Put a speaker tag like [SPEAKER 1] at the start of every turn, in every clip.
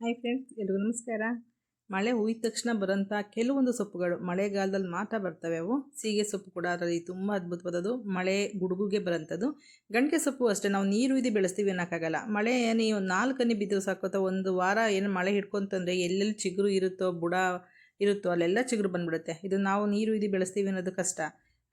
[SPEAKER 1] Hi friends ಎಲ್ರಿಗೂ ನಮಸ್ಕಾರ. ಮಳೆ ಹುಯ್ದ ತಕ್ಷಣ ಬರೋಂಥ ಕೆಲವೊಂದು ಸೊಪ್ಪುಗಳು ಮಳೆಗಾಲದಲ್ಲಿ ಮಾತ್ರ ಬರ್ತವೆ ಅವು. ಸೀಗೆ ಸೊಪ್ಪು ಕೂಡ ಅದರಲ್ಲಿ ತುಂಬ ಅದ್ಭುತವಾದದ್ದು. ಮಳೆ ಗುಡುಗುಗೆ ಬರೋಂಥದ್ದು ಗಂಟೆ ಸೊಪ್ಪು ಅಷ್ಟೇ, ನಾವು ನೀರು ಇದು ಬೆಳೆಸ್ತೀವಿ ಅನ್ನೋಕ್ಕಾಗಲ್ಲ. ಮಳೆ ಒಂದು ನಾಲ್ಕು ಹನಿ ಬಿದ್ದರೂ ಸಾಕೋತ ಒಂದು ವಾರ ಏನು ಮಳೆ ಹಿಡ್ಕೊಂತಂದರೆ ಎಲ್ಲೆಲ್ಲಿ ಚಿಗುರು ಇರುತ್ತೋ, ಬುಡ ಇರುತ್ತೋ, ಅಲ್ಲೆಲ್ಲ ಚಿಗುರು ಬಂದ್ಬಿಡುತ್ತೆ. ಇದು ನಾವು ನೀರು ಇದು ಬೆಳೆಸ್ತೀವಿ ಅನ್ನೋದು ಕಷ್ಟ.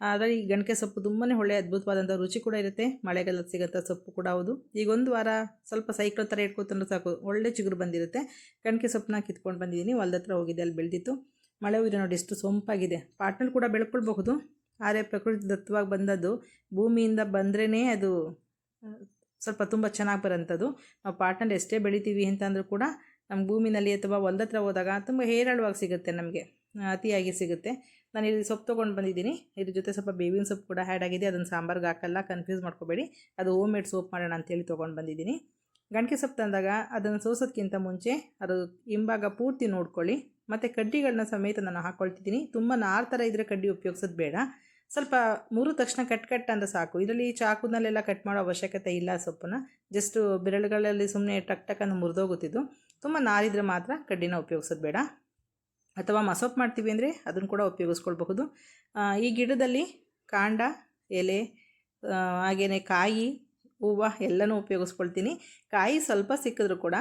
[SPEAKER 1] ಆದರೆ ಈ ಗಣಕೆ ಸೊಪ್ಪು ತುಂಬಾ ಒಳ್ಳೆ ಅದ್ಭುತವಾದಂಥ ರುಚಿ ಕೂಡ ಇರುತ್ತೆ. ಮಳೆಗಾಲದಲ್ಲಿ ಸಿಗೋಂಥ ಸೊಪ್ಪು ಕೂಡ ಹೌದು. ಈಗ ಒಂದು ವಾರ ಸ್ವಲ್ಪ ಸೈಕಲ್ ಥರ ಇಟ್ಕೊತಂದ್ರೆ ಸಾಕು. ಒಳ್ಳೆ ಚಿಗುರು ಬಂದಿರುತ್ತೆ. ಗಣಕೆ ಸೊಪ್ಪನ್ನ ಕಿತ್ಕೊಂಡು ಬಂದಿದ್ದೀನಿ. ಹೊಲ್ದ ಹತ್ರ ಹೋಗಿದೆ, ಅಲ್ಲಿ ಬೆಳೆದಿತ್ತು. ಮಳೆ ಹೋಗಿದೆ ನೋಡಿ ಎಷ್ಟು ಸೊಂಪಾಗಿದೆ. ಪಾಟ್ನಲ್ಲಿ ಕೂಡ ಬೆಳ್ಕೊಳ್ಬಹುದು. ಆದರೆ ಪ್ರಕೃತಿ ದತ್ತವಾಗಿ ಬಂದದ್ದು ಭೂಮಿಯಿಂದ ಬಂದ್ರೇ ಅದು ಸ್ವಲ್ಪ ತುಂಬ ಚೆನ್ನಾಗಿ ಬರೋಂಥದ್ದು ನಾವು ಪಾಟ್ನಲ್ಲಿ ಎಷ್ಟೇ ಬೆಳಿತೀವಿ ಅಂತಂದ್ರೂ ಕೂಡ ನಮ್ಮ ಭೂಮಿನಲ್ಲಿ ಅಥವಾ ಹೊಲ್ದ ಹತ್ರ ಹೋದಾಗ ತುಂಬ ಹೇರಳವಾಗಿ ಸಿಗುತ್ತೆ ನಮಗೆ, ಅತಿಯಾಗಿ ಸಿಗುತ್ತೆ. ನಾನು ಇಲ್ಲಿ ಸೊಪ್ಪು ತೊಗೊಂಡು ಬಂದಿದ್ದೀನಿ. ಇದ್ರ ಜೊತೆ ಸ್ವಲ್ಪ ಬೇವಿನ ಸೊಪ್ಪು ಕೂಡ ಆ್ಯಡ್ ಆಗಿದೆ. ಅದನ್ನು ಸಾಂಬಾರ್ಗೆ ಹಾಕಲ್ಲ ಕನ್ಫ್ಯೂಸ್ ಮಾಡ್ಕೋಬೇಡಿ. ಅದು ಹೋಮ್ ಮೇಡ್ ಸೋಪ್ ಮಾಡೋಣ ಅಂತೇಳಿ ತೊಗೊಂಡು ಬಂದಿದ್ದೀನಿ. ಗಂಟೆ ಸೊಪ್ಪು ತಂದಾಗ ಅದನ್ನು ಸೋಸೋದಕ್ಕಿಂತ ಮುಂಚೆ ಅದು ಹಿಂಭಾಗ ಪೂರ್ತಿ ನೋಡ್ಕೊಳ್ಳಿ. ಮತ್ತು ಕಡ್ಡಿಗಳನ್ನ ಸಮೇತ ನಾನು ಹಾಕ್ಕೊಳ್ತಿದ್ದೀನಿ ತುಂಬ ನಾರು ಥರ ಇದ್ದರೆ ಕಡ್ಡಿ ಉಪಯೋಗಿಸೋದು ಬೇಡ. ಸ್ವಲ್ಪ ಮೂರು ತಕ್ಷಣ ಕಟ್ ಕಟ್ ಅಂದರೆ ಸಾಕು. ಇದರಲ್ಲಿ ಚಾಕುನಲ್ಲೆಲ್ಲ ಕಟ್ ಮಾಡೋ ಅವಶ್ಯಕತೆ ಇಲ್ಲ ಸೊಪ್ಪನ್ನು. ಜಸ್ಟ್ ಬೆರಳುಗಳಲ್ಲಿ ಸುಮ್ಮನೆ ಟಕ್ ಟಕ್ ಅಂತ ಮುರಿದೋಗುತ್ತಿದ್ದು. ತುಂಬ ನಾರಿದ್ರೆ ಮಾತ್ರ ಕಡ್ಡಿನ ಉಪಯೋಗಿಸೋದು ಬೇಡ. ಅಥವಾ ಮಸೋಪ್ ಮಾಡ್ತೀವಿ ಅಂದರೆ ಅದನ್ನು ಕೂಡ ಉಪಯೋಗಿಸ್ಕೊಳ್ಬಹುದು. ಈ ಗಿಡದಲ್ಲಿ ಕಾಂಡ, ಎಲೆ ಹಾಗೆಯೇ ಕಾಯಿ, ಹೂವು ಎಲ್ಲನೂ ಉಪಯೋಗಿಸ್ಕೊಳ್ತೀನಿ. ಕಾಯಿ ಸ್ವಲ್ಪ ಸಿಕ್ಕಿದ್ರೂ ಕೂಡ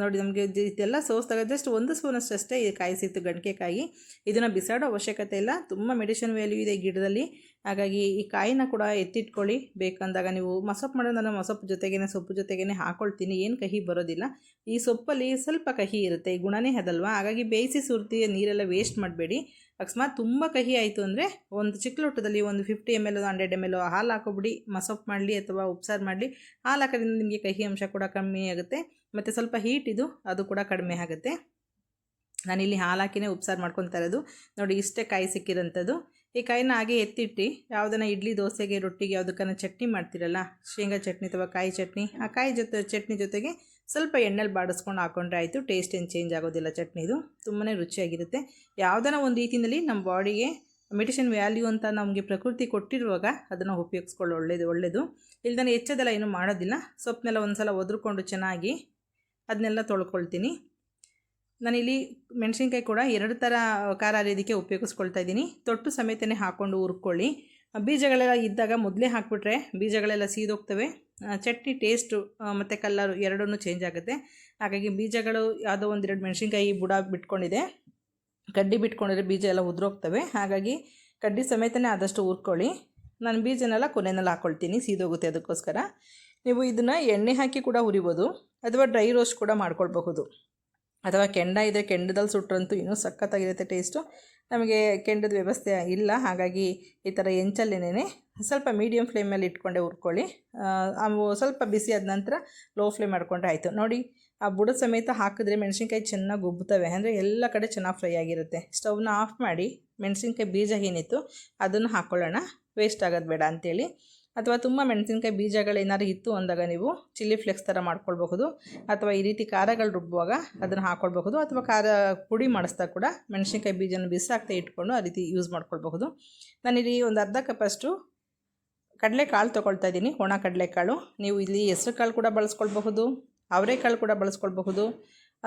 [SPEAKER 1] ನೋಡಿ ನಮಗೆ ಇದೆಲ್ಲ ಸೋಸ್ದಾಗ ಜಸ್ಟ್ ಒಂದು ಸ್ಪೂನ್ ಅಷ್ಟೇ ಈ ಕಾಯಿ ಸಿಕ್ತು ಗಂಟೆಕಾಯಿ ಇದನ್ನು ಬಿಸಾಡೋ ಅವಶ್ಯಕತೆ ಇಲ್ಲ. ತುಂಬ ಮೆಡಿಷನ್ ವ್ಯಾಲ್ಯೂ ಇದೆ ಗಿಡದಲ್ಲಿ. ಹಾಗಾಗಿ ಈ ಕಾಯಿನ ಕೂಡ ಎತ್ತಿಟ್ಕೊಳ್ಳಿ. ಬೇಕಂದಾಗ ನೀವು ಮಸೊಪ್ಪು ಮಾಡೋದು ನಾನು ಮಸೊಪ್ಪು ಜೊತೆಗೇ ಸೊಪ್ಪು ಜೊತೆಗೇ ಹಾಕೊಳ್ತೀನಿ. ಏನು ಕಹಿ ಬರೋದಿಲ್ಲ. ಈ ಸೊಪ್ಪಲ್ಲಿ ಸ್ವಲ್ಪ ಕಹಿ ಇರುತ್ತೆ, ಈ ಗುಣನೇ ಅದಲ್ವಾ? ಹಾಗಾಗಿ ಬೇಯಿಸಿ ಸುರ್ತಿ ನೀರೆಲ್ಲ ವೇಸ್ಟ್ ಮಾಡಬೇಡಿ. ಅಕಸ್ಮಾತ್ ತುಂಬ ಕಹಿ ಆಯಿತು ಅಂದರೆ ಒಂದು ಚಿಕ್ಕ ಲೋಟದಲ್ಲಿ ಒಂದು fifty M L hundred M L ಹಾಲು ಹಾಕೋಬಿಡಿ. ಮಸೊಪ್ಪು ಮಾಡಲಿ ಅಥವಾ ಉಪ್ಸಾರು ಮಾಡಲಿ. ಹಾಲು ಹಾಕೋದ್ರಿಂದ ನಿಮಗೆ ಕಹಿ ಅಂಶ ಕೂಡ ಕಮ್ಮಿ ಆಗುತ್ತೆ. ಮತ್ತು ಸ್ವಲ್ಪ ಹೀಟ್ ಇದು, ಅದು ಕೂಡ ಕಡಿಮೆ ಆಗುತ್ತೆ. ನಾನಿಲ್ಲಿ ಹಾಲು ಹಾಕಿನೇ ಉಪ್ಸಾರು ಮಾಡ್ಕೊತಾ ಇರೋದು. ನೋಡಿ, ಇಷ್ಟೇ ಕಾಯಿ ಸಿಕ್ಕಿರೋಂಥದ್ದು ಈ ಕಾಯಿನ ಹಾಗೆ ಎತ್ತಿಟ್ಟು ಯಾವುದನ್ನ ಇಡ್ಲಿ, ದೋಸೆಗೆ, ರೊಟ್ಟಿಗೆ ಯಾವುದಕ್ಕನ್ನ ಚಟ್ನಿ ಮಾಡ್ತಿರಲ್ಲ, ಶೇಂಗಾ ಚಟ್ನಿ ಅಥವಾ ಕಾಯಿ ಚಟ್ನಿ, ಆ ಕಾಯಿ ಜೊತೆ, ಚಟ್ನಿ ಜೊತೆಗೆ ಸ್ವಲ್ಪ ಎಣ್ಣೆಲಿ ಬಾಡಿಸ್ಕೊಂಡು ಹಾಕೊಂಡ್ರೆ ಆಯಿತು ಟೇಸ್ಟ್ ಏನು ಚೇಂಜ್ ಆಗೋದಿಲ್ಲ ಚಟ್ನಿದು ತುಂಬಾ ರುಚಿಯಾಗಿರುತ್ತೆ. ಯಾವುದನ್ನ ಒಂದು ರೀತಿಯಲ್ಲಿ ನಮ್ಮ ಬಾಡಿಗೆ ಮೆಡಿಷನ್ ವ್ಯಾಲ್ಯೂ ಅಂತ ನಮಗೆ ಪ್ರಕೃತಿ ಕೊಟ್ಟಿರುವಾಗ ಅದನ್ನು ಉಪಯೋಗಿಸ್ಕೊಳ್ಳೋ ಒಳ್ಳೆಯದು ಒಳ್ಳೆಯದು ಇಲ್ದಾನೆ ಹೆಚ್ಚದೆಲ್ಲ ಏನು ಮಾಡೋದಿಲ್ಲ. ಸೊಪ್ಪನ್ನೆಲ್ಲ ಒಂದು ಸಲ ಒದ್ರುಕೊಂಡು ಚೆನ್ನಾಗಿ ಅದನ್ನೆಲ್ಲ ತೊಳ್ಕೊಳ್ತೀನಿ. ನಾನಿಲ್ಲಿ ಮೆಣಸಿನ್ಕಾಯಿ ಕೂಡ ಎರಡು ಥರ ಖಾರ ಅರಿಯೋದಕ್ಕೆ ಉಪಯೋಗಿಸ್ಕೊಳ್ತಾ ಇದ್ದೀನಿ. ತೊಟ್ಟು ಸಮೇತನೇ ಹಾಕ್ಕೊಂಡು ಹುರ್ಕೊಳ್ಳಿ. ಬೀಜಗಳೆಲ್ಲ ಇದ್ದಾಗ ಮೊದಲೇ ಹಾಕ್ಬಿಟ್ರೆ ಬೀಜಗಳೆಲ್ಲ ಸೀದೋಗ್ತವೆ. ಚಟ್ನಿ ಟೇಸ್ಟು ಮತ್ತು ಕಲ್ಲರ್ ಎರಡೂ ಚೇಂಜ್ ಆಗುತ್ತೆ. ಹಾಗಾಗಿ ಬೀಜಗಳು ಯಾವುದೋ ಒಂದೆರಡು ಮೆಣಸಿನ್ಕಾಯಿ ಬುಡ ಬಿಟ್ಕೊಂಡಿದೆ. ಕಡ್ಡಿ ಬಿಟ್ಕೊಂಡಿದ್ರೆ ಬೀಜ ಎಲ್ಲ ಉದುರೋಗ್ತವೆ. ಹಾಗಾಗಿ ಕಡ್ಡಿ ಸಮೇತನೇ ಆದಷ್ಟು ಹುರ್ಕೊಳ್ಳಿ. ನಾನು ಬೀಜನೆಲ್ಲ ಕೊನೆಯಲ್ಲಿ ಹಾಕ್ಕೊಳ್ತೀನಿ ಸೀದೋಗುತ್ತೆ ಅದಕ್ಕೋಸ್ಕರ. ನೀವು ಇದನ್ನು ಎಣ್ಣೆ ಹಾಕಿ ಕೂಡ ಹುರಿಬೋದು, ಅಥವಾ ಡ್ರೈ ರೋಸ್ಟ್ ಕೂಡ ಮಾಡ್ಕೊಳ್ಬಹುದು. ಅಥವಾ ಕೆಂಡ ಇದೆ ಕೆಂಡದಲ್ಲಿ ಸುಟ್ಟರಂತೂ ಇನ್ನೂ ಸಖತ್ತಾಗಿರುತ್ತೆ ಟೇಸ್ಟು ನಮಗೆ ಕೆಂಡದ ವ್ಯವಸ್ಥೆ ಇಲ್ಲ, ಹಾಗಾಗಿ ಈ ಥರ ಎಂಚಲ್ಲೇನೇ ಸ್ವಲ್ಪ ಮೀಡಿಯಮ್ ಫ್ಲೇಮಲ್ಲಿ ಇಟ್ಕೊಂಡೆ ಹುರ್ಕೊಳ್ಳಿ. ಸ್ವಲ್ಪ ಬಿಸಿ ಆದ ನಂತರ ಲೋ ಫ್ಲೇಮ್ ಮಾಡಿಕೊಂಡ್ರೆ ಆಯಿತು. ನೋಡಿ, ಆ ಬುಡ ಸಮೇತ ಹಾಕಿದ್ರೆ ಮೆಣಸಿನ್ಕಾಯಿ ಚೆನ್ನಾಗಿ ಉಬ್ಬುತ್ತವೆ ಅಂದರೆ ಎಲ್ಲ ಕಡೆ ಚೆನ್ನಾಗಿ ಫ್ರೈ ಆಗಿರುತ್ತೆ. ಸ್ಟವ್ನ ಆಫ್ ಮಾಡಿ ಮೆಣಸಿನ್ಕಾಯಿ ಬೀಜ ಏನಿತ್ತು ಅದನ್ನು ಹಾಕ್ಕೊಳ್ಳೋಣ ವೇಸ್ಟ್ ಆಗೋದು ಬೇಡ ಅಂಥೇಳಿ ಅಥವಾ ತುಂಬ ಮೆಣಸಿನ್ಕಾಯಿ ಬೀಜಗಳೇನಾದ್ರು ಇತ್ತು ಅಂದಾಗ ನೀವು ಚಿಲ್ಲಿ ಫ್ಲೆಕ್ಸ್ ಥರ ಮಾಡ್ಕೊಳ್ಬಹುದು. ಅಥವಾ ಈ ರೀತಿ ಖಾರಗಳು ರುಬ್ಬುವಾಗ ಅದನ್ನು ಹಾಕ್ಕೊಳ್ಬಹುದು ಅಥವಾ ಖಾರ ಪುಡಿ ಮಾಡಿಸ್ತಾ ಕೂಡ ಮೆಣಸಿನ್ಕಾಯಿ ಬೀಜನ ಬಿಸಾಕ್ತಾ ಇಟ್ಕೊಂಡು ಆ ರೀತಿ ಯೂಸ್ ಮಾಡ್ಕೊಳ್ಬಹುದು. ನಾನಿಲ್ಲಿ ಒಂದು ಅರ್ಧ ಕಪ್ಪಷ್ಟು ಕಡಲೆಕಾಳು ತೊಗೊಳ್ತಾ ಇದ್ದೀನಿ. ಒಣ ಕಡಲೆಕಾಳು. ನೀವು ಇಲ್ಲಿ ಹೆಸ್ರು ಕಾಳು ಕೂಡ ಬಳಸ್ಕೊಳ್ಬಹುದು, ಅವರೆಕಾಳು ಕೂಡ ಬಳಸ್ಕೊಳ್ಬಹುದು,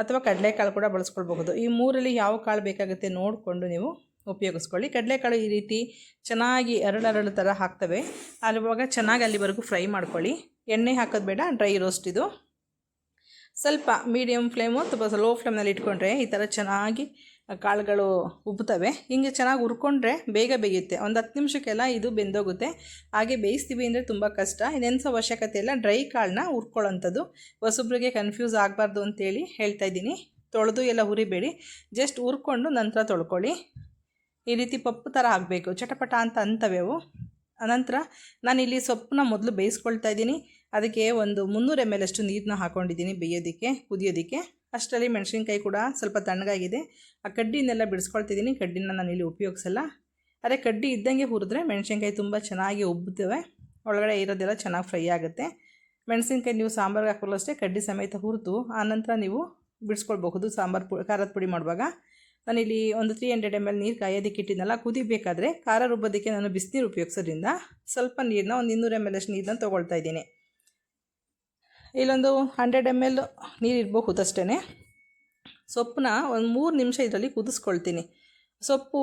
[SPEAKER 1] ಅಥವಾ ಕಡಲೆಕಾಳು ಕೂಡ ಬಳಸ್ಕೊಳ್ಬಹುದು. ಈ ಮೂರಲ್ಲಿ ಯಾವ ಕಾಳು ಬೇಕಾಗುತ್ತೆ ನೋಡಿಕೊಂಡು ನೀವು ಉಪಯೋಗಿಸ್ಕೊಳ್ಳಿ. ಕಡಲೆಕಾಳು ಈ ರೀತಿ ಚೆನ್ನಾಗಿ ಅರಳು ಥರ ಹಾಕ್ತವೆ. ಅಲ್ಲಿವಾಗ ಚೆನ್ನಾಗಿ ಅಲ್ಲಿವರೆಗೂ ಫ್ರೈ ಮಾಡ್ಕೊಳ್ಳಿ. ಎಣ್ಣೆ ಹಾಕೋದು ಬೇಡ, ಡ್ರೈ ರೋಸ್ಟ್ ಇದು. ಸ್ವಲ್ಪ ಮೀಡಿಯಮ್ ಫ್ಲೇಮು ಅಥವಾ ಲೋ ಫ್ಲೇಮ್ನಲ್ಲಿ ಇಟ್ಕೊಂಡ್ರೆ ಈ ಥರ ಚೆನ್ನಾಗಿ ಕಾಳುಗಳು ಉಬ್ಬುತ್ತವೆ. ಹಿಂಗೆ ಚೆನ್ನಾಗಿ ಹುರ್ಕೊಂಡ್ರೆ ಬೇಗ ಬೇಯುತ್ತೆ. ಒಂದು ಹತ್ತು ನಿಮಿಷಕ್ಕೆಲ್ಲ ಇದು ಬೆಂದೋಗುತ್ತೆ. ಹಾಗೆ ಬೇಯಿಸ್ತೀವಿ ಅಂದರೆ ತುಂಬ ಕಷ್ಟ. ಇನ್ನೆನ್ಸೋ ಅವಶ್ಯಕತೆ ಇಲ್ಲ. ಡ್ರೈ ಕಾಳನ್ನ ಹುರ್ಕೊಳ್ಳೋಂಥದ್ದು. ಹೊಸೊಬ್ರಿಗೆ ಕನ್ಫ್ಯೂಸ್ ಆಗಬಾರ್ದು ಅಂತೇಳಿ ಹೇಳ್ತಾ ಇದ್ದೀನಿ. ತೊಳೆದು ಎಲ್ಲ ಹುರಿಬೇಡಿ. ಜಸ್ಟ್ ಹುರ್ಕೊಂಡು ನಂತರ ತೊಳ್ಕೊಳ್ಳಿ. ಈ ರೀತಿ ಪಪ್ಪು ಥರ ಆಗಬೇಕು. ಚಟಪಟ ಅಂತ ಅಂತವೆ ಅವು. ಅನಂತರ ನಾನಿಲ್ಲಿ ಸೊಪ್ಪನ್ನ ಮೊದಲು ಬೇಯಿಸ್ಕೊಳ್ತಾ ಇದ್ದೀನಿ. ಅದಕ್ಕೆ ಒಂದು ಮುನ್ನೂರು ಎಂ ಎಲ್ ಅಷ್ಟು ನೀರನ್ನ ಹಾಕ್ಕೊಂಡಿದ್ದೀನಿ ಬೇಯೋದಕ್ಕೆ, ಕುದಿಯೋದಕ್ಕೆ. ಅಷ್ಟರಲ್ಲಿ ಮೆಣಸಿನ್ಕಾಯಿ ಕೂಡ ಸ್ವಲ್ಪ ತಣ್ಣಗಾಗಿದೆ. ಆ ಕಡ್ಡಿನೆಲ್ಲ ಬಿಡಿಸ್ಕೊಳ್ತಿದ್ದೀನಿ. ಕಡ್ಡಿನ ನಾನು ಇಲ್ಲಿ ಉಪಯೋಗಿಸಲ್ಲ. ಅದೇ ಕಡ್ಡಿ ಇದ್ದಂಗೆ ಹುರಿದ್ರೆ ಮೆಣಸಿನ್ಕಾಯಿ ತುಂಬ ಚೆನ್ನಾಗಿ ಉಬ್ಬುತ್ತವೆ. ಒಳಗಡೆ ಇರೋದೆಲ್ಲ ಚೆನ್ನಾಗಿ ಫ್ರೈ ಆಗುತ್ತೆ. ಮೆಣಸಿನ್ಕಾಯಿ ನೀವು ಸಾಂಬಾರ್ಗೆ ಅಷ್ಟೇ ಕಡ್ಡಿ ಸಮೇತ ಹುರಿದು, ಆನಂತರ ನೀವು ಬಿಡಿಸ್ಕೊಳ್ಬಹುದು ಸಾಂಬಾರು ಪು, ಖಾರದ ಪುಡಿ ಮಾಡುವಾಗ. ನಾನಿಲ್ಲಿ ಒಂದು ತ್ರೀ ಹಂಡ್ರೆಡ್ ಎಂ ಎಲ್ ನೀರು ಕಾಯೋದಕ್ಕೆ ಇಟ್ಟಿದ್ದೆನಲ್ಲ ಕುದಿಬೇಕಾದ್ರೆ ಖಾರ ರುಬ್ಬೋದಕ್ಕೆ ನಾನು ಬಿಸಿನೀರು ಉಪಯೋಗಿಸೋದ್ರಿಂದ ಸ್ವಲ್ಪ ನೀರನ್ನ ಒಂದು ಇನ್ನೂರು ಎಂ ಎಲ್ ಅಷ್ಟು ನೀರನ್ನ ತೊಗೊಳ್ತಾ ಇದ್ದೀನಿ. ಇಲ್ಲೊಂದು ಹಂಡ್ರೆಡ್ ಎಂ ಎಲ್ ನೀರು ಇರಬಹುದು ಅಷ್ಟೇ ಸೊಪ್ಪನ್ನ ಒಂದು ಮೂರು ನಿಮಿಷ ಇದರಲ್ಲಿ ಕುದಿಸ್ಕೊಳ್ತೀನಿ. ಸೊಪ್ಪು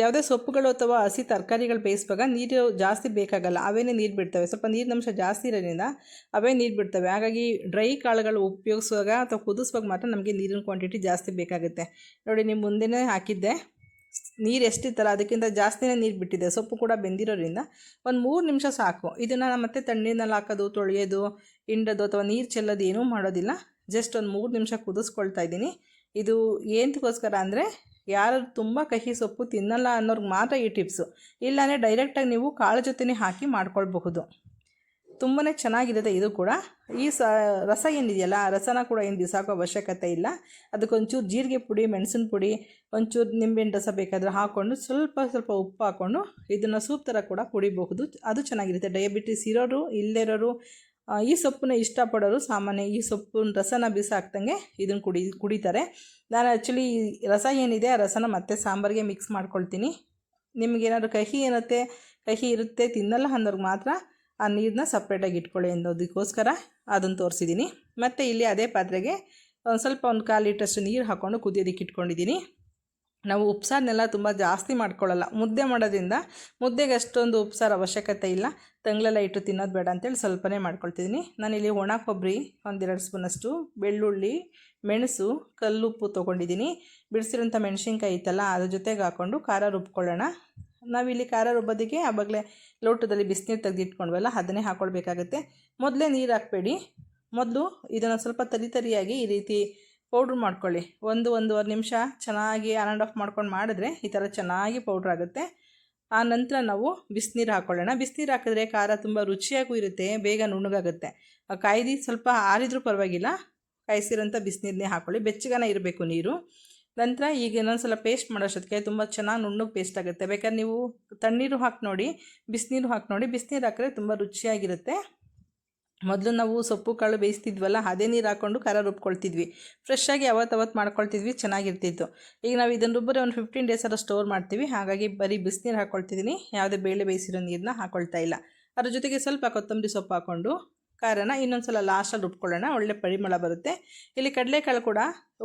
[SPEAKER 1] ಯಾವುದೇ ಸೊಪ್ಪುಗಳು ಅಥವಾ ಹಸಿ ತರಕಾರಿಗಳು ಬೇಯಿಸುವಾಗ ನೀರು ಜಾಸ್ತಿ ಬೇಕಾಗಲ್ಲ. ಅವೇನೇ ನೀರು ಬಿಡ್ತವೆ. ಸ್ವಲ್ಪ ನೀರಿನಂಶ ಜಾಸ್ತಿ ಇರೋದ್ರಿಂದ ಅವೇ ನೀರು ಬಿಡ್ತವೆ. ಹಾಗಾಗಿ ಡ್ರೈ ಕಾಳುಗಳು ಉಪಯೋಗಿಸುವಾಗ ಅಥವಾ ಕುದಿಸುವಾಗ ಮಾತ್ರ ನಮಗೆ ನೀರಿನ ಕ್ವಾಂಟಿಟಿ ಜಾಸ್ತಿ ಬೇಕಾಗುತ್ತೆ. ನೋಡಿ ನಿಮ್ಮ ಮುಂದೆನೇ ಹಾಕಿದ್ದೆ. ನೀರು ಎಷ್ಟಿತ್ತಲ್ಲ, ಅದಕ್ಕಿಂತ ಜಾಸ್ತಿನೇ ನೀರು ಬಿಟ್ಟಿದೆ. ಸೊಪ್ಪು ಕೂಡ ಬೆಂದಿರೋದ್ರಿಂದ ಒಂದು ಮೂರು ನಿಮಿಷ ಸಾಕು. ಇದನ್ನು ಮತ್ತೆ ತಣ್ಣೀರಿನಲ್ಲಿ ಹಾಕೋದು, ತೊಳೆಯೋದು, ಹಿಂಡೋದು ಅಥವಾ ನೀರು ಚೆಲ್ಲೋದು ಏನೂ ಮಾಡೋದಿಲ್ಲ. ಜಸ್ಟ್ ಒಂದು ಮೂರು ನಿಮಿಷ ಕುದಿಸ್ಕೊಳ್ತಾ ಇದ್ದೀನಿ. ಇದು ಏನಕ್ಕೋಸ್ಕರ ಅಂದರೆ ಯಾರು ತುಂಬ ಕಹಿ ಸೊಪ್ಪು ತಿನ್ನಲ್ಲ ಅನ್ನೋರ್ಗೆ ಮಾತ್ರ ಈ ಟಿಪ್ಸು. ಇಲ್ಲಾಂದರೆ ಡೈರೆಕ್ಟಾಗಿ ನೀವು ಕಾಳು ಜೊತೆನೇ ಹಾಕಿ ಮಾಡ್ಕೊಳ್ಬಹುದು. ತುಂಬಾ ಚೆನ್ನಾಗಿರುತ್ತೆ ಇದು ಕೂಡ. ಈ ಸ ರಸ ಏನಿದೆಯಲ್ಲ ರಸನ ಕೂಡ ಏನು ಬಿಸಾಕೋ ಅವಶ್ಯಕತೆ ಇಲ್ಲ. ಅದಕ್ಕೊಂಚೂರು ಜೀರಿಗೆ ಪುಡಿ ಮೆಣಸಿನ ಪುಡಿ ಒಂಚೂರು ನಿಂಬೆಹಣ್ಣು ರಸ ಬೇಕಾದರೆ ಹಾಕ್ಕೊಂಡು ಸ್ವಲ್ಪ ಸ್ವಲ್ಪ ಉಪ್ಪು ಹಾಕ್ಕೊಂಡು ಇದನ್ನು ಸೂಪ್ ಥರ ಕೂಡ ಕುಡಿಬಹುದು. ಅದು ಚೆನ್ನಾಗಿರುತ್ತೆ. ಡಯಾಬಿಟಿಸ್ ಇರೋರು ಇಲ್ಲದಿರೋರು ಆ, ಈ ಸೊಪ್ಪನ್ನ ಇಷ್ಟಪಡೋರು ಸಾಮಾನ್ಯ ಈ ಸೊಪ್ಪಿನ ರಸನ ಬಿಸಾಕ್ದಂಗೆ ಇದನ್ನು ಕುಡಿ, ಕುಡಿತಾರೆ. ನಾನು ಆ್ಯಕ್ಚುಲಿ ರಸ ಏನಿದೆ ಆ ರಸನ ಮತ್ತೆ ಸಾಂಬಾರಿಗೆ ಮಿಕ್ಸ್ ಮಾಡ್ಕೊಳ್ತೀನಿ. ನಿಮಗೇನಾದ್ರು ಕಹಿ ಏನತ್ತೆ ಕಹಿ ಇರುತ್ತೆ ತಿನ್ನಲ್ಲ ಅಂದ್ರಿಗೆ ಮಾತ್ರ ಆ ನೀರನ್ನ ಸಪ್ರೇಟಾಗಿ ಇಟ್ಕೊಳ್ಳಿ ಅನ್ನೋದಕ್ಕೋಸ್ಕರ ಅದನ್ನು ತೋರಿಸಿದ್ದೀನಿ ಮತ್ತು ಇಲ್ಲಿ ಅದೇ ಪಾತ್ರೆಗೆ ಒಂದು ಸ್ವಲ್ಪ ಒಂದು ಕಾಲು ಲೀಟ್ರಷ್ಟು ನೀರು ಹಾಕ್ಕೊಂಡು ಕುದಿಯೋದಕ್ಕೆ ಇಟ್ಕೊಂಡಿದ್ದೀನಿ ನಾವು ಉಪ್ಸಾರನ್ನೆಲ್ಲ ತುಂಬ ಜಾಸ್ತಿ ಮಾಡ್ಕೊಳ್ಳಲ್ಲ. ಮುದ್ದೆ ಮಾಡೋದ್ರಿಂದ ಮುದ್ದೆಗೆ ಅಷ್ಟೊಂದು ಉಪ್ಸಾರು ಅವಶ್ಯಕತೆ ಇಲ್ಲ. ತಂಗ್ಳೆಲ್ಲ ಇಟ್ಟು ತಿನ್ನೋದು ಬೇಡ ಅಂತೇಳಿ ಸ್ವಲ್ಪನೇ ಮಾಡ್ಕೊಳ್ತಿದ್ದೀನಿ. ನಾನಿಲ್ಲಿ ಒಣ ಕೊಬ್ಬರಿ ಒಂದೆರಡು ಸ್ಪೂನಷ್ಟು, ಬೆಳ್ಳುಳ್ಳಿ, ಮೆಣಸು ಕಲ್ಲುಪ್ಪು ತೊಗೊಂಡಿದ್ದೀನಿ. ಬಿಡಿಸಿರೋಂಥ ಮೆಣಸಿನ್ಕಾಯಿ ಇತ್ತಲ್ಲ ಅದ್ರ ಜೊತೆಗೆ ಹಾಕ್ಕೊಂಡು ಖಾರ ರುಬ್ಕೊಳ್ಳೋಣ. ನಾವಿಲ್ಲಿ ಖಾರ ರುಬ್ಬೋದಕ್ಕೆ ಆವಾಗಲೇ ಲೋಟದಲ್ಲಿ ಬಿಸಿನೀರು ತೆಗೆದಿಟ್ಕೊಂಡ್ವಲ್ಲ, ಅದನ್ನೇ ಹಾಕ್ಕೊಳ್ಬೇಕಾಗತ್ತೆ ಮೊದಲೇ ನೀರು ಹಾಕಬೇಡಿ. ಮೊದಲು ಇದನ್ನು ಸ್ವಲ್ಪ ತರಿ ತರಿಯಾಗಿ ಈ ರೀತಿ ಪೌಡ್ರ್ ಮಾಡ್ಕೊಳ್ಳಿ. ಒಂದು ಒಂದೂವರೆ ನಿಮಿಷ ಚೆನ್ನಾಗಿ ಆನ್ ಆ್ಯಂಡ್ ಆಫ್ ಮಾಡ್ಕೊಂಡು ಮಾಡಿದ್ರೆ ಈ ಥರ ಚೆನ್ನಾಗಿ ಪೌಡ್ರ್ ಆಗುತ್ತೆ. ಆ ನಂತರ ನಾವು ಬಿಸಿನೀರು ಹಾಕ್ಕೊಳ್ಳೋಣ ಬಿಸಿನೀರು ಹಾಕಿದ್ರೆ ಖಾರ ತುಂಬ ರುಚಿಯಾಗೂ ಇರುತ್ತೆ, ಬೇಗ ನುಣ್ಣಗಾಗುತ್ತೆ. ಕಾಯ್ದು ಸ್ವಲ್ಪ ಆರಿದ್ರೂ ಪರವಾಗಿಲ್ಲ. ಕಾಯಿಸಿರೋಂಥ ಬಿಸಿನೀರನ್ನೇ ಹಾಕ್ಕೊಳ್ಳಿ ಬೆಚ್ಚಗನ ಇರಬೇಕು ನೀರು. ನಂತರ ಈಗ ಇನ್ನೊಂದ್ಸಲ ಪೇಸ್ಟ್ ಮಾಡೋಷ್ಟೊತ್ತಿಗೆ ತುಂಬ ಚೆನ್ನಾಗಿ ನುಣ್ಣಗೆ ಪೇಸ್ಟ್ ಆಗುತ್ತೆ. ಬೇಕಾದ್ರೆ ನೀವು ತಣ್ಣೀರು ಹಾಕಿ ನೋಡಿ, ಬಿಸಿನೀರು ಹಾಕಿ ನೋಡಿ. ಬಿಸಿನೀರು ಹಾಕಿದ್ರೆ ತುಂಬ ರುಚಿಯಾಗಿರುತ್ತೆ. ಮೊದಲು ನಾವು ಸೊಪ್ಪು, ಕಾಳು ಬೇಯಿಸ್ತಿದ್ವಲ್ಲ, ಅದೇ ನೀರು ಹಾಕ್ಕೊಂಡು ಖಾರ ರುಬ್ಕೊಳ್ತಿದ್ವಿ. ಫ್ರೆಶ್ಶಾಗಿ ಅವತ್ತು ಮಾಡ್ಕೊಳ್ತಿದ್ವಿ, ಚೆನ್ನಾಗಿರ್ತಿತ್ತು. ಈಗ ನಾವು ಇದನ್ನು ರುಬ್ಬರೆ ಒಂದು ಫಿಫ್ಟೀನ್ ಡೇಸ್ ಸ್ಟೋರ್ ಮಾಡ್ತೀವಿ. ಹಾಗಾಗಿ ಬರೀ ಬಿಸಿನೀರು ಹಾಕ್ಕೊಳ್ತಿದ್ದೀನಿ ಯಾವುದೇ ಬೇಳೆ ಬೇಯಿಸಿರೋ ನೀರನ್ನ ಹಾಕ್ಕೊಳ್ತಾ ಇಲ್ಲ. ಅದ್ರ ಜೊತೆಗೆ ಸ್ವಲ್ಪ ಕೊತ್ತಂಬರಿ ಸೊಪ್ಪು ಹಾಕ್ಕೊಂಡು ಖಾರನ ಇನ್ನೊಂದು ಸಲ ಲಾಸ್ಟಲ್ಲಿ ರುಬ್ಕೊಳ್ಳೋಣ. ಒಳ್ಳೆ ಪರಿಮಳ ಬರುತ್ತೆ. ಇಲ್ಲಿ ಕಡಲೆಕಾಳು ಕೂಡ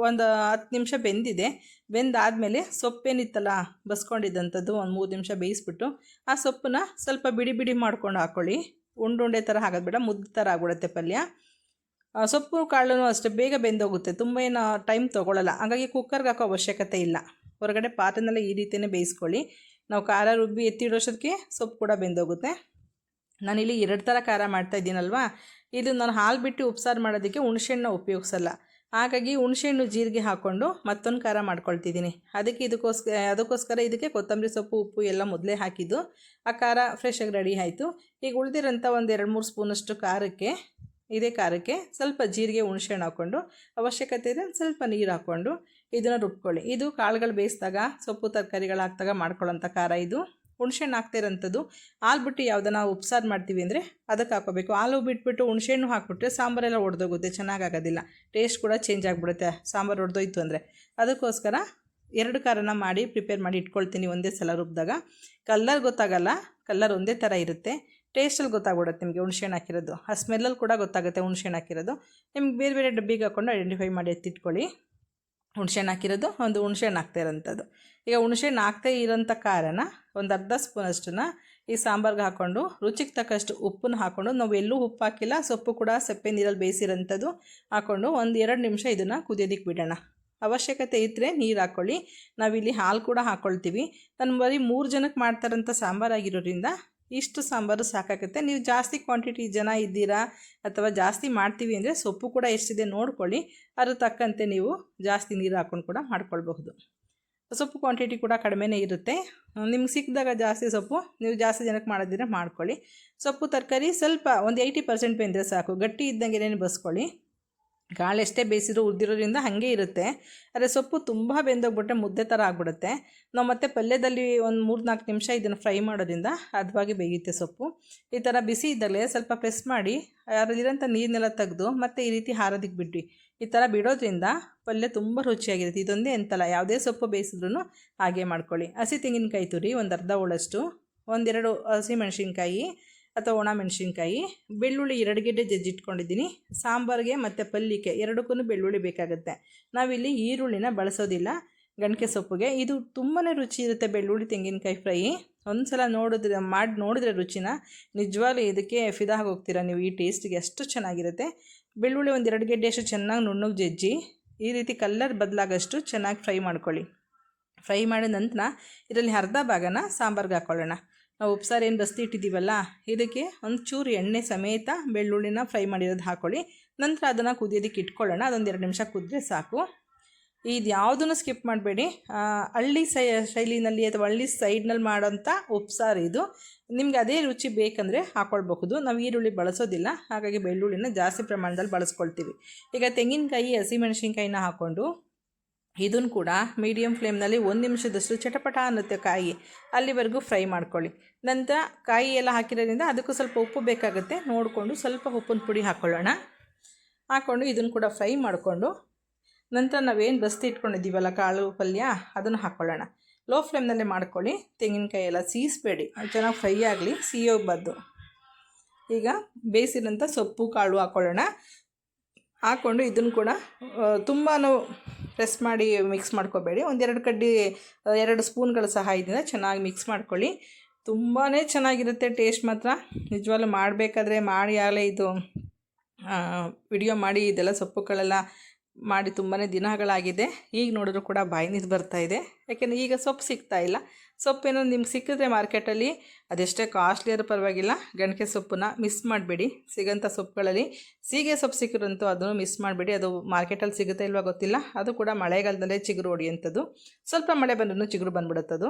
[SPEAKER 1] ಒಂದು ಹತ್ತು ನಿಮಿಷ ಬೆಂದಿದೆ. ಬೆಂದಾದಮೇಲೆ ಸೊಪ್ಪೇನಿತ್ತಲ್ಲ ಬಸ್ಕೊಂಡಿದ್ದಂಥದ್ದು ಒಂದು ಮೂರು ನಿಮಿಷ ಬೇಯಿಸ್ಬಿಟ್ಟು ಆ ಸೊಪ್ಪನ್ನ ಸ್ವಲ್ಪ ಬಿಡಿ ಬಿಡಿ ಮಾಡ್ಕೊಂಡು ಹಾಕ್ಕೊಳ್ಳಿ ಉಂಡುಂಡೆ ಥರ ಹಾಕೋದು ಬೇಡ, ಮುದ್ದೆ ಥರ ಆಗ್ಬಿಡುತ್ತೆ ಪಲ್ಯ. ಸೊಪ್ಪು ಕಾಳು ಅಷ್ಟೇ ಬೇಗ ಬೆಂದೋಗುತ್ತೆ, ತುಂಬ ಏನು ಟೈಮ್ ತೊಗೊಳ್ಳಲ್ಲ ಹಾಗಾಗಿ ಕುಕ್ಕರ್ಗೆ ಹಾಕೋ ಅವಶ್ಯಕತೆ ಇಲ್ಲ. ಹೊರಗಡೆ ಪಾತ್ರೆನಲ್ಲೇ ಈ ರೀತಿಯೇ ಬೇಯಿಸ್ಕೊಳ್ಳಿ. ನಾವು ಖಾರ ರುಬ್ಬಿ ಎತ್ತಿಡೋಷ್ಟಕ್ಕೆ ಸೊಪ್ಪು ಕೂಡ ಬೆಂದೋಗುತ್ತೆ. ನಾನಿಲ್ಲಿ ಎರಡು ಥರ ಖಾರ ಮಾಡ್ತಾ ಇದ್ದೀನಲ್ವಾ? ಇದು ನಾನು ಹಾಲು ಬಿಟ್ಟು ಉಪ್ಸಾರು ಮಾಡೋದಕ್ಕೆ ಹುಣಸೆಹಣ್ಣು ಉಪಯೋಗಿಸಲ್ಲ. ಹಾಗಾಗಿ ಹುಣಸೆಹಣ್ಣು ಜೀರಿಗೆ ಹಾಕ್ಕೊಂಡು ಮತ್ತೊಂದು ಖಾರ ಮಾಡ್ಕೊಳ್ತಿದ್ದೀನಿ. ಅದಕ್ಕೆ ಇದಕ್ಕೋಸ್ಕರ ಅದಕ್ಕೋಸ್ಕರ ಇದಕ್ಕೆ ಕೊತ್ತಂಬರಿ ಸೊಪ್ಪು, ಉಪ್ಪು ಎಲ್ಲ ಮೊದಲೇ ಹಾಕಿದ್ದು, ಆ ಖಾರ ಫ್ರೆಶಾಗಿ ರೆಡಿ ಆಯಿತು. ಈಗ ಉಳಿದಿರೋಂಥ ಒಂದು ಎರಡು ಮೂರು ಸ್ಪೂನಷ್ಟು ಖಾರಕ್ಕೆ, ಇದೇ ಖಾರಕ್ಕೆ ಸ್ವಲ್ಪ ಜೀರಿಗೆ ಹುಣಸೆಹಣ್ಣು ಹಾಕ್ಕೊಂಡು ಅವಶ್ಯಕತೆ ಇದೆ ಸ್ವಲ್ಪ ನೀರು ಹಾಕ್ಕೊಂಡು ಇದನ್ನು ರುಬ್ಕೊಳ್ಳಿ. ಇದು ಕಾಳುಗಳು ಬೇಯಿಸಿದಾಗ, ಸೊಪ್ಪು ತರಕಾರಿಗಳು ಹಾಕಿದಾಗ ಮಾಡ್ಕೊಳ್ಳೋಂಥ ಖಾರ ಇದು. ಹುಣಸೆಹಣ್ಣು ಹಾಕ್ತಾ ಇರೋಂಥದ್ದು ಹಾಲು ಬಿಟ್ಟು ಯಾವುದನ್ನ ಉಪ್ಸಾರು ಮಾಡ್ತೀವಿ ಅಂದರೆ ಅದಕ್ಕೆ ಹಾಕೋಬೇಕು ಹಾಲು ಬಿಟ್ಬಿಟ್ಟು ಹುಣಸೆಹಣ್ಣು ಹಾಕ್ಬಿಟ್ರೆ ಸಾಂಬಾರೆಲ್ಲ ಒಡೆದೋಗುತ್ತೆ, ಚೆನ್ನಾಗಾಗೋದಿಲ್ಲ. ಟೇಸ್ಟ್ ಕೂಡ ಚೇಂಜ್ ಆಗಿಬಿಡುತ್ತೆ, ಸಾಂಬಾರು ಒಡೆದೋಯ್ತು ಅಂದರೆ. ಅದಕ್ಕೋಸ್ಕರ ಎರಡು ಖಾರನ ಮಾಡಿ ಪ್ರಿಪೇರ್ ಮಾಡಿ ಇಟ್ಕೊಳ್ತೀನಿ ಒಂದೇ ಸಲ ರುಬ್ಬಿದಾಗ ಕಲ್ಲರ್ ಗೊತ್ತಾಗಲ್ಲ ಕಲ್ಲರ್ ಒಂದೇ ಥರ ಇರುತ್ತೆ. ಟೇಸ್ಟಲ್ಲಿ ಗೊತ್ತಾಗ್ಬಿಡುತ್ತೆ ನಿಮಗೆ ಹುಣಸೆಹಣ್ಣು ಹಾಕಿರೋದು. ಆ ಸ್ಮೆಲ್ಲಲ್ಲಿ ಕೂಡ ಗೊತ್ತಾಗುತ್ತೆ ಹುಣಸೆಹಣ್ಣು ಹಾಕಿರೋದು. ನಿಮ್ಗೆ ಬೇರೆ ಬೇರೆ ಡಬ್ಬಿಗೆ ಹಾಕ್ಕೊಂಡು ಐಡೆಂಟಿಫೈ ಮಾಡಿ ಎತ್ತಿಟ್ಕೊಳ್ಳಿ. ಹುಣ್ಸೆಹಣ್ಣು ಹಾಕಿರೋದು, ಒಂದು ಹುಣ್ಸೆಹಣ್ಣು ಹಾಕ್ತಾ ಇರೋಂಥದ್ದು ಈಗ ಹುಣ್ಸೆಹಣ್ಣು ಹಾಕ್ತಾ ಇರೋಂಥ ಕಾರಣ, ಒಂದು ಅರ್ಧ ಸ್ಪೂನ್ ಅಷ್ಟನ್ನು ಈ ಸಾಂಬಾರ್ಗೆ ಹಾಕ್ಕೊಂಡು, ರುಚಿಗೆ ತಕ್ಕಷ್ಟು ಉಪ್ಪನ್ನ ಹಾಕ್ಕೊಂಡು, ನಾವು ಎಲ್ಲೂ ಉಪ್ಪು ಹಾಕಿಲ್ಲ, ಸೊಪ್ಪು ಕೂಡ ಸಪ್ಪೆ ನೀರಲ್ಲಿ ಬೇಯಿಸಿರೋಂಥದ್ದು ಹಾಕ್ಕೊಂಡು ಒಂದು ಎರಡು ನಿಮಿಷ ಇದನ್ನು ಕುದಿಯೋದಕ್ಕೆ ಬಿಡೋಣ. ಅವಶ್ಯಕತೆ ಇದ್ದರೆ ನೀರು ಹಾಕ್ಕೊಳ್ಳಿ ನಾವಿಲ್ಲಿ ಹಾಲು ಕೂಡ ಹಾಕ್ಕೊಳ್ತೀವಿ ನಾನು ಬರೀ ಮೂರು ಜನಕ್ಕೆ ಮಾಡ್ತಾರಂಥ ಸಾಂಬಾರಾಗಿರೋದ್ರಿಂದ ಇಷ್ಟು ಸಾಂಬಾರು ಸಾಕಾಗುತ್ತೆ. ನೀವು ಜಾಸ್ತಿ ಕ್ವಾಂಟಿಟಿ ಜನ ಇದ್ದೀರಾ ಅಥವಾ ಜಾಸ್ತಿ ಮಾಡ್ತೀವಿ ಅಂದರೆ ಸೊಪ್ಪು ಕೂಡ ಎಷ್ಟಿದೆ ನೋಡ್ಕೊಳ್ಳಿ. ಅದ್ರ ತಕ್ಕಂತೆ ನೀವು ಜಾಸ್ತಿ ನೀರು ಹಾಕ್ಕೊಂಡು ಕೂಡ ಮಾಡ್ಕೊಳ್ಬಹುದು. ಸೊಪ್ಪು ಕ್ವಾಂಟಿಟಿ ಕೂಡ ಕಡಿಮೆನೇ ಇರುತ್ತೆ. ನಿಮ್ಗೆ ಸಿಕ್ಕಿದಾಗ ಜಾಸ್ತಿ ಸೊಪ್ಪು, ನೀವು ಜಾಸ್ತಿ ಜನಕ್ಕೆ ಮಾಡೋದಿದ್ರೆ ಮಾಡ್ಕೊಳ್ಳಿ. ಸೊಪ್ಪು ತರಕಾರಿ ಸ್ವಲ್ಪ ಒಂದು ಏಯ್ಟಿ ಪರ್ಸೆಂಟ್ ಬೆಂದರೆ ಸಾಕು. ಗಟ್ಟಿ ಇದ್ದಂಗೆ ಬಸ್ಕೊಳ್ಳಿ. ಕಾಳು ಎಷ್ಟೇ ಬೇಯಿಸಿದ್ರು ಉದ್ದಿರೋದ್ರಿಂದ ಹಾಗೆ ಇರುತ್ತೆ. ಆದರೆ ಸೊಪ್ಪು ತುಂಬ ಬೆಂದೋಗ್ಬಿಟ್ರೆ ಮುದ್ದೆ ಥರ ಆಗಿಬಿಡುತ್ತೆ. ನಾವು ಮತ್ತೆ ಪಲ್ಯದಲ್ಲಿ ಒಂದು ಮೂರು ನಾಲ್ಕು ನಿಮಿಷ ಇದನ್ನು ಫ್ರೈ ಮಾಡೋದ್ರಿಂದ ಹದವಾಗಿ ಬೇಯುತ್ತೆ ಸೊಪ್ಪು. ಈ ಥರ ಬಿಸಿ ಇದ್ದಾಗಲೇ ಸ್ವಲ್ಪ ಪ್ರೆಸ್ ಮಾಡಿ, ಅದರಲ್ಲಿರೋಂಥ ನೀರನ್ನೆಲ್ಲ ತೆಗೆದು ಮತ್ತೆ ಈ ರೀತಿ ಹಾರೋದಕ್ಕೆ ಬಿಟ್ವಿ ಈ ಥರ ಬಿಡೋದ್ರಿಂದ ಪಲ್ಯ ತುಂಬ ರುಚಿಯಾಗಿರುತ್ತೆ. ಇದೊಂದೇ ಅಂತಲ್ಲ, ಯಾವುದೇ ಸೊಪ್ಪು ಬೇಯಿಸಿದ್ರು ಹಾಗೆ ಮಾಡ್ಕೊಳ್ಳಿ. ಹಸಿ ತೆಂಗಿನಕಾಯಿ ತುರಿ, ಒಂದು ಅರ್ಧ ಉಳಷ್ಟು ಒಂದೆರಡು ಹಸಿ ಮೆಣಸಿನ್ಕಾಯಿ ಅಥವಾ ಒಣ ಮೆಣಸಿನ್ಕಾಯಿ. ಬೆಳ್ಳುಳ್ಳಿ ಎರಡು ಗೆಡ್ಡೆ ಜಜ್ಜಿಟ್ಕೊಂಡಿದ್ದೀನಿ. ಸಾಂಬಾರಿಗೆ ಮತ್ತು ಪಲ್ಯಕ್ಕೆ ಎರಡಕ್ಕೂ ಬೆಳ್ಳುಳ್ಳಿ ಬೇಕಾಗುತ್ತೆ. ನಾವಿಲ್ಲಿ ಈರುಳ್ಳಿನ ಬಳಸೋದಿಲ್ಲ ಗಣಕೆ ಸೊಪ್ಪಿಗೆ. ಇದು ತುಂಬಾ ರುಚಿ ಇರುತ್ತೆ ಬೆಳ್ಳುಳ್ಳಿ ತೆಂಗಿನಕಾಯಿ ಫ್ರೈ. ಒಂದು ಸಲ ನೋಡಿದ್ರೆ, ಮಾಡಿ ನೋಡಿದ್ರೆ ರುಚಿನ. ನಿಜವಾಗ್ಲೂ ಇದಕ್ಕೆ ಫಿದಾ ಹೋಗ್ತೀರಾ ನೀವು ಈ ಟೇಸ್ಟಿಗೆ? ಅಷ್ಟು ಚೆನ್ನಾಗಿರುತ್ತೆ. ಬೆಳ್ಳುಳ್ಳಿ ಒಂದು ಎರಡು ಗೆಡ್ಡೆ ಅಷ್ಟು ಚೆನ್ನಾಗಿ ನುಣ್ಣಗೆ ಜಜ್ಜಿ, ಈ ರೀತಿ ಕಲ್ಲರ್ ಬದಲಾಗಷ್ಟು ಚೆನ್ನಾಗಿ ಫ್ರೈ ಮಾಡ್ಕೊಳ್ಳಿ. ಫ್ರೈ ಮಾಡಿದ ನಂತರ, ಇದರಲ್ಲಿ ಅರ್ಧ ಭಾಗನ ಸಾಂಬಾರ್ಗೆ ಹಾಕ್ಕೊಳ್ಳೋಣ. ನಾವು ಉಪ್ಸಾರು ಏನು ಬಸ್ತಿ ಇಟ್ಟಿದ್ದೀವಲ್ಲ, ಇದಕ್ಕೆ ಒಂದು ಚೂರು ಎಣ್ಣೆ ಸಮೇತ ಬೆಳ್ಳುಳ್ಳಿನ ಫ್ರೈ ಮಾಡಿರೋದು ಹಾಕೊಳ್ಳಿ. ನಂತರ ಅದನ್ನು ಕುದಿಯೋದಕ್ಕೆ ಇಟ್ಕೊಳ್ಳೋಣ, ಅದೊಂದು ಎರಡು ನಿಮಿಷ ಕುದ್ದರೆ ಸಾಕು. ಇದು ಯಾವುದನ್ನು ಸ್ಕಿಪ್ ಮಾಡಬೇಡಿ. ಹಳ್ಳಿ ಸೈ, ಶೈಲಿನಲ್ಲಿ ಅಥವಾ ಹಳ್ಳಿ ಸೈಡ್ನಲ್ಲಿ ಮಾಡೋಂಥ ಉಪ್ಸಾರು ಇದು. ನಿಮ್ಗೆ ಅದೇ ರುಚಿ ಬೇಕಂದರೆ ಹಾಕ್ಕೊಳ್ಬಹುದು ನಾವು ಈರುಳ್ಳಿ ಬಳಸೋದಿಲ್ಲ, ಹಾಗಾಗಿ ಬೆಳ್ಳುಳ್ಳಿನ ಜಾಸ್ತಿ ಪ್ರಮಾಣದಲ್ಲಿ ಬಳಸ್ಕೊಳ್ತೀವಿ. ಈಗ ತೆಂಗಿನಕಾಯಿ ಹಸಿಮೆಣಸಿನ್ಕಾಯಿನ ಹಾಕ್ಕೊಂಡು ಇದನ್ನು ಕೂಡ ಮೀಡಿಯಮ್ ಫ್ಲೇಮ್ನಲ್ಲಿ ಒಂದು ನಿಮಿಷದಷ್ಟು ಚಟಪಟ ಅನ್ನುತ್ತೆ ಕಾಯಿ. ಅಲ್ಲಿವರೆಗೂ ಫ್ರೈ ಮಾಡ್ಕೊಳ್ಳಿ. ನಂತರ ಕಾಯಿ ಎಲ್ಲ ಹಾಕಿರೋದ್ರಿಂದ ಅದಕ್ಕೂ ಸ್ವಲ್ಪ ಉಪ್ಪು ಬೇಕಾಗುತ್ತೆ. ನೋಡಿಕೊಂಡು ಸ್ವಲ್ಪ ಉಪ್ಪಿನ ಪುಡಿ ಹಾಕ್ಕೊಳ್ಳೋಣ ಹಾಕ್ಕೊಂಡು ಇದನ್ನು ಕೂಡ ಫ್ರೈ ಮಾಡಿಕೊಂಡು ನಂತರ ನಾವೇನು ಬಸ್ತಿ ಇಟ್ಕೊಂಡಿದ್ದೀವಲ್ಲ ಕಾಳು ಪಲ್ಯ, ಅದನ್ನು ಹಾಕ್ಕೊಳ್ಳೋಣ ಲೋ ಫ್ಲೇಮ್ನಲ್ಲೇ ಮಾಡ್ಕೊಳ್ಳಿ. ತೆಂಗಿನಕಾಯಿ ಎಲ್ಲ ಸೀಸ್ಬೇಡಿ. ಚೆನ್ನಾಗಿ ಫ್ರೈ ಆಗಲಿ ಸಿಯೋಗ್ಬಾರ್ದು ಈಗ ಬೇಯಿಸಿದಂಥ ಸೊಪ್ಪು, ಕಾಳು ಹಾಕ್ಕೊಳ್ಳೋಣ ಹಾಕ್ಕೊಂಡು ಇದನ್ನು ಕೂಡ ತುಂಬ ಪ್ರೆಸ್ ಮಾಡಿ ಮಿಕ್ಸ್ ಮಾಡ್ಕೋಬೇಡಿ. ಒಂದೆರಡು ಕಡ್ಡಿ, ಎರಡು ಸ್ಪೂನ್ಗಳ ಸಹಾಯದಿಂದ ಚೆನ್ನಾಗಿ ಮಿಕ್ಸ್ ಮಾಡ್ಕೊಳ್ಳಿ. ತುಂಬಾ ಚೆನ್ನಾಗಿರುತ್ತೆ ಟೇಸ್ಟ್ ಮಾತ್ರ. ನಿಜವಾಗ್ಲೂ ಮಾಡಬೇಕಾದ್ರೆ ಮಾಡಿ ಆಗಲೇ ಇದು ವಿಡಿಯೋ ಮಾಡಿ, ಇದೆಲ್ಲ ಸೊಪ್ಪುಗಳೆಲ್ಲ ಮಾಡಿ ತುಂಬಾ ದಿನಗಳಾಗಿದೆ. ಈಗ ನೋಡಿದ್ರು ಕೂಡ ಬಾಯಿ ನೀರು ಬರ್ತಾ ಇದೆ. ಯಾಕೆಂದರೆ ಈಗ ಸೊಪ್ಪು ಸಿಗ್ತಾ ಇಲ್ಲ. ಸೊಪ್ಪೇನೋ ನಿಮ್ಗೆ ಸಿಕ್ಕಿದ್ರೆ ಮಾರ್ಕೆಟಲ್ಲಿ ಅದೆಷ್ಟೇ ಕಾಸ್ಟ್ಲಿ ಇರೋ ಪರವಾಗಿಲ್ಲ. ಗಣಕೆ ಸೊಪ್ಪನ್ನ ಮಿಸ್ ಮಾಡಬೇಡಿ. ಸಿಗೋಂಥ ಸೊಪ್ಪುಗಳಲ್ಲಿ ಸೀಗೆ ಸೊಪ್ಪು ಸಿಕ್ಕಿರಂತೂ ಅದನ್ನು ಮಿಸ್ ಮಾಡಬೇಡಿ. ಅದು ಮಾರ್ಕೆಟಲ್ಲಿ ಸಿಗುತ್ತೆ ಇಲ್ವಾ ಗೊತ್ತಿಲ್ಲ. ಅದು ಕೂಡ ಮಳೆಗಾಲದಲ್ಲೇ ಚಿಗುರು ಹೊಡಿಯುವಂಥದ್ದು. ಸ್ವಲ್ಪ ಮಳೆ ಬಂದ್ರೂ ಚಿಗುರು ಬಂದ್ಬಿಡುತ್ತದು.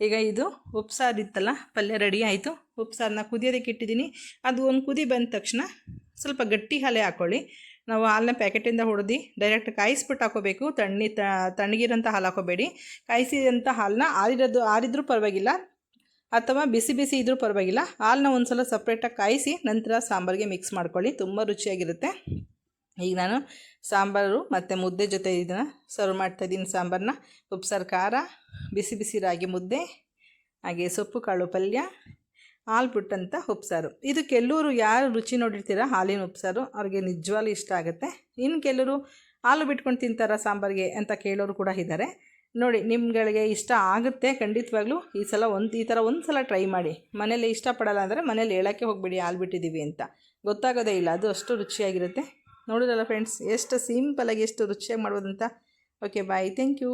[SPEAKER 1] ಈಗ ಇದು ಉಪ್ಸಾರು ಇತ್ತಲ್ಲ ಪಲ್ಯ ರೆಡಿ ಆಯಿತು. ಉಪ್ಸಾರನ್ನ ಕುದಿಯೋದಕ್ಕೆ ಇಟ್ಟಿದ್ದೀನಿ. ಅದು ಒಂದು ಕುದಿ ಬಂದ ತಕ್ಷಣ ಸ್ವಲ್ಪ ಗಟ್ಟಿ ಹಾಲೆ ಹಾಕ್ಕೊಳ್ಳಿ ನಾವು ಹಾಲನ್ನ ಪ್ಯಾಕೆಟಿಂದ ಹೊಡೆದು ಡೈರೆಕ್ಟ್ ಕಾಯಿಸ್ಬಿಟ್ಟು ಹಾಕೋಬೇಕು. ತಣ್ಣಿ ತಣ್ಣಗಿರೋಂಥ ಹಾಲು ಹಾಕೋಬೇಡಿ. ಕಾಯಿಸಿದಂಥ ಹಾಲನ್ನ ಆರಿರೋದು, ಆರಿದ್ರೂ ಪರವಾಗಿಲ್ಲ. ಅಥವಾ ಬಿಸಿ ಬಿಸಿ ಇದ್ರೂ ಪರವಾಗಿಲ್ಲ. ಹಾಲನ್ನ ಒಂದು ಸಲ ಸಪ್ರೇಟಾಗಿ ಕಾಯಿಸಿ ನಂತರ ಸಾಂಬಾರಿಗೆ ಮಿಕ್ಸ್ ಮಾಡ್ಕೊಳ್ಳಿ. ತುಂಬ ರುಚಿಯಾಗಿರುತ್ತೆ. ಈಗ ನಾನು ಸಾಂಬಾರು ಮತ್ತು ಮುದ್ದೆ ಜೊತೆ ಇದನ್ನು ಸರ್ವ್ ಮಾಡ್ತಾಯಿದ್ದೀನಿ ಸಾಂಬಾರನ್ನ ಉಪ್ಸಾರು, ಖಾರ, ಬಿಸಿ ಬಿಸಿ ರಾಗಿ ಮುದ್ದೆ, ಹಾಗೆ ಸೊಪ್ಪು, ಕಾಳು ಪಲ್ಯ ಹಾಲು ಬಿಟ್ಟಂಥ ಉಪ್ಸಾರು. ಇದು ಕೆಲವರು ಯಾರು ರುಚಿ ನೋಡಿರ್ತೀರ ಹಾಲಿನ ಉಪ್ಸಾರು, ಅವ್ರಿಗೆ ನಿಜವಾಗ್ಲೂ ಇಷ್ಟ ಆಗುತ್ತೆ. ಇನ್ನು ಕೆಲವರು ಹಾಲು ಬಿಟ್ಕೊಂಡು ತಿಂತಾರ ಸಾಂಬಾರಿಗೆ ಅಂತ ಕೇಳೋರು ಕೂಡ ಇದ್ದಾರೆ ನೋಡಿ, ನಿಮ್ಗಳಿಗೆ ಇಷ್ಟ ಆಗುತ್ತೆ ಖಂಡಿತವಾಗ್ಲೂ ಈ ಸಲ ಒಂದು, ಈ ಥರ ಒಂದು ಸಲ ಟ್ರೈ ಮಾಡಿ. ಮನೇಲಿ ಇಷ್ಟಪಡಲ್ಲ ಅಂದರೆ ಮನೇಲಿ ಹೇಳೋಕ್ಕೆ ಹೋಗ್ಬಿಡಿ, ಹಾಲು ಬಿಟ್ಟಿದ್ದೀವಿ ಅಂತ. ಗೊತ್ತಾಗೋದೇ ಇಲ್ಲ, ಅದು ಅಷ್ಟು ರುಚಿಯಾಗಿರುತ್ತೆ. ನೋಡಿದ್ರಲ್ಲ ಫ್ರೆಂಡ್ಸ್ ಎಷ್ಟು ಸಿಂಪಲಾಗಿ ಎಷ್ಟು ರುಚಿಯಾಗಿ ಮಾಡ್ಬೋದಂತ. Okay bye thank you